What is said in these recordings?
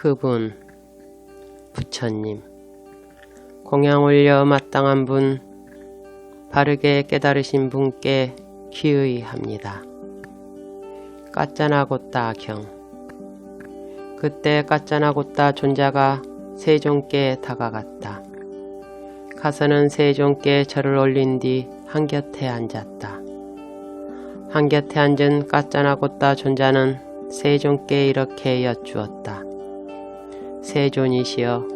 그분 부처님 공양 올려 마땅한 분 바르게 깨달으신 분께 기의합니다. 까짜나고따 경 그때 까짜나고따 존자가 세종께 다가갔다. 가서는 세종께 절을 올린 뒤 한곁에 앉았다. 한곁에 앉은 까짜나고따 존자는 세종께 이렇게 여쭈었다. 세존이시여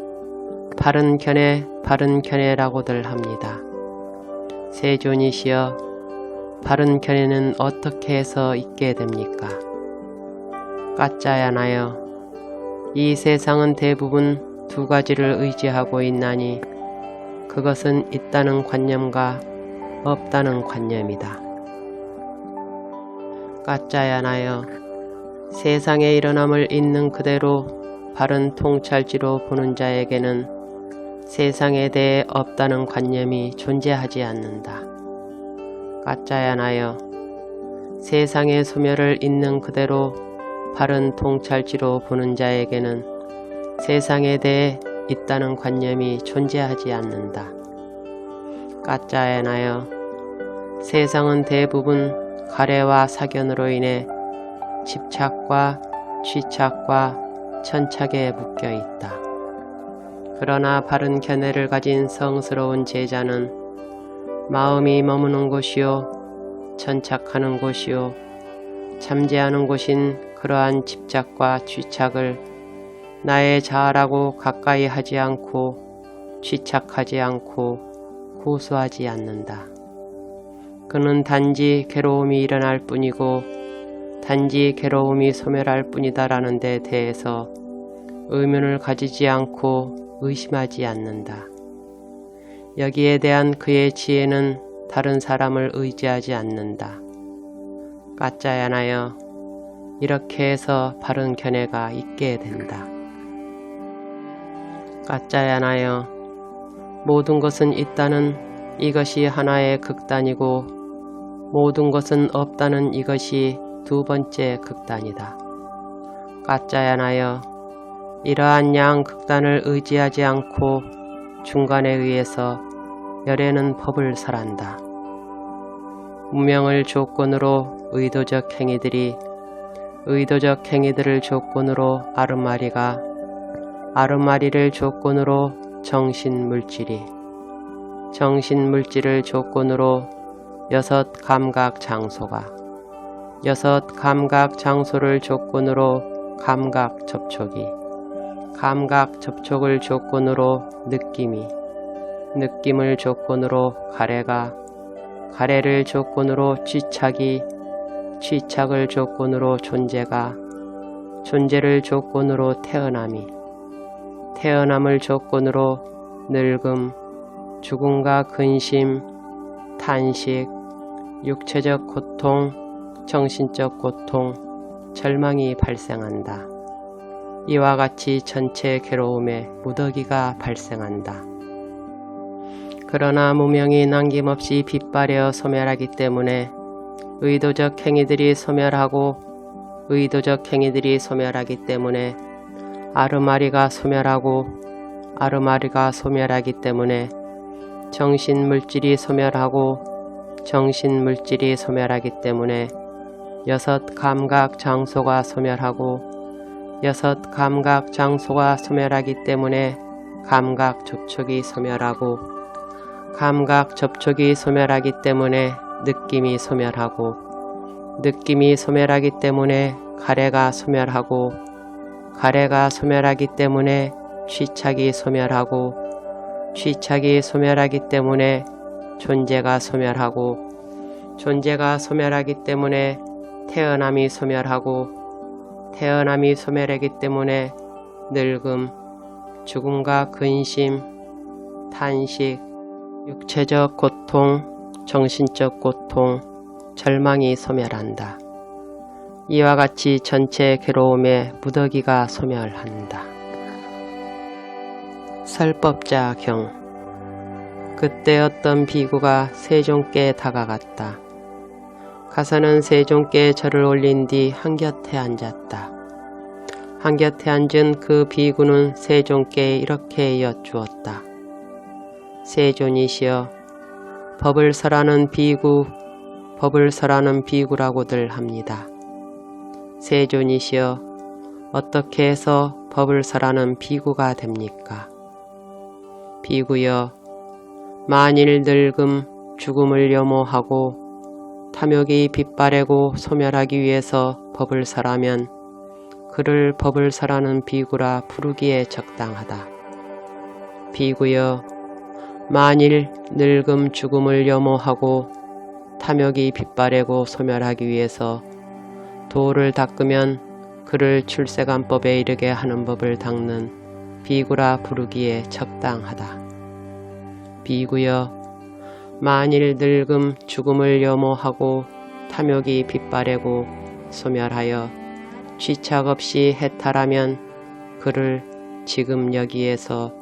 바른 견해 바른 견해라고들 합니다. 세존이시여 바른 견해는 어떻게 해서 있게 됩니까? 까짜야나여 이 세상은 대부분 두 가지를 의지하고 있나니 그것은 있다는 관념과 없다는 관념이다. 까짜야나여 세상에 일어남을 있는 그대로 바른 통찰지로 보는 자에게는 세상에 대해 없다는 관념이 존재하지 않는다. 까짜야나여 세상의 소멸을 있는 그대로 바른 통찰지로 보는 자에게는 세상에 대해 있다는 관념이 존재하지 않는다. 까짜야나여 세상은 대부분 가래와 사견으로 인해 집착과 취착과 천착에 묶여 있다. 그러나 바른 견해를 가진 성스러운 제자는 마음이 머무는 곳이요, 천착하는 곳이요, 잠재하는 곳인 그러한 집착과 취착을 나의 자아라고 가까이 하지 않고 취착하지 않고 고수하지 않는다. 그는 단지 괴로움이 일어날 뿐이고 단지 괴로움이 소멸할 뿐이다 라는 데 대해서 의문을 가지지 않고 의심하지 않는다. 여기에 대한 그의 지혜는 다른 사람을 의지하지 않는다. 까짜야나여 이렇게 해서 바른 견해가 있게 된다. 까짜야나여 모든 것은 있다는 이것이 하나의 극단이고 모든 것은 없다는 이것이 두 번째 극단이다. 까짜야나여 이러한 양 극단을 의지하지 않고 중간에 의해서 열에는 법을 설한다. 운명을 조건으로 의도적 행위들이 의도적 행위들을 조건으로 아르마리가 아르마리를 조건으로 정신물질이 정신물질을 조건으로 여섯 감각 장소가 여섯 감각 장소를 조건으로 감각 접촉이 감각 접촉을 조건으로 느낌이 느낌을 조건으로 가래가 가래를 조건으로 취착이 취착을 조건으로 존재가 존재를 조건으로 태어남이 태어남을 조건으로 늙음 죽음과 근심 탄식 육체적 고통 정신적 고통, 절망이 발생한다. 이와 같이 전체 괴로움에 무더기가 발생한다. 그러나 무명이 남김없이 빗발여 소멸하기 때문에 의도적 행위들이 소멸하고 의도적 행위들이 소멸하기 때문에 아르마리가 소멸하고 아르마리가 소멸하기 때문에 정신물질이 소멸하고 정신물질이 소멸하기 때문에 여섯 감각 장소가 소멸하고 여섯 감각 장소가 소멸하기 때문에 감각 접촉이 소멸하고 감각 접촉이 소멸하기 때문에 느낌이 소멸하고 느낌이 소멸하기 때문에 가래가 소멸하고 가래가 소멸하기 때문에 취착이 소멸하고 취착이 소멸하기 때문에 존재가 소멸하고 존재가 소멸하기 때문에 태어남이 소멸하고 태어남이 소멸하기 때문에 늙음, 죽음과 근심, 탄식, 육체적 고통, 정신적 고통, 절망이 소멸한다. 이와 같이 전체 괴로움에 무더기가 소멸한다. 설법자 경 그때 어떤 비구가 세종께 다가갔다. 가서는 세종께 절을 올린 뒤 한곁에 앉았다. 한곁에 앉은 그 비구는 세존께 이렇게 여쭈었다. 세존이시여 법을 설하는 비구, 법을 설하는 비구라고들 합니다. 세존이시여 어떻게 해서 법을 설하는 비구가 됩니까? 비구여 만일 늙음 죽음을 염호하고 탐욕이 빗바래고 소멸하기 위해서 법을 설하면 그를 법을 설하는 비구라 부르기에 적당하다. 비구여 만일 늙음 죽음을 염호하고 탐욕이 빗바래고 소멸하기 위해서 도를 닦으면 그를 출세관법에 이르게 하는 법을 닦는 비구라 부르기에 적당하다. 비구여 만일 늙음 죽음을 염호하고 탐욕이 빗바래고 소멸하여 쥐착 없이 해탈하면 그를 지금 여기에서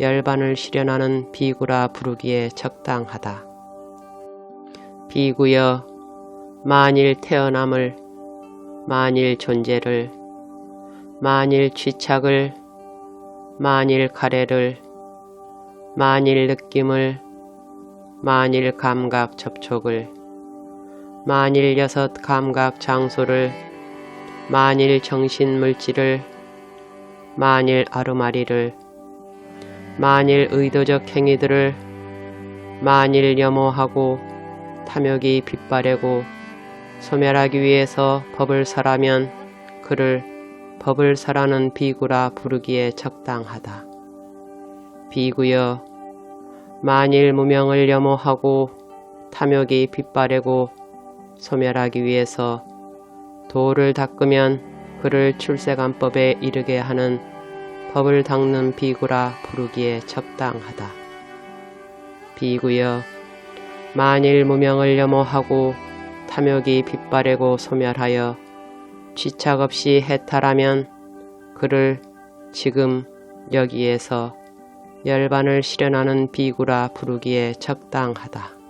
열반을 실현하는 비구라 부르기에 적당하다. 비구여 만일 태어남을 만일 존재를 만일 쥐착을 만일 가래를 만일 느낌을 만일 감각 접촉을 만일 여섯 감각 장소를 만일 정신 물질을 만일 아르마리를 만일 의도적 행위들을 만일 염호하고 탐욕이 빗바래고 소멸하기 위해서 법을 설하면 그를 법을 설하는 비구라 부르기에 적당하다. 비구여 만일 무명을 염호하고 탐욕이 빗바래고 소멸하기 위해서 도를 닦으면 그를 출세관법에 이르게 하는 법을 닦는 비구라 부르기에 적당하다. 비구여 만일 무명을 염호하고 탐욕이 빗바래고 소멸하여 쥐착 없이 해탈하면 그를 지금 여기에서 열반을 실현하는 비구라 부르기에 적당하다.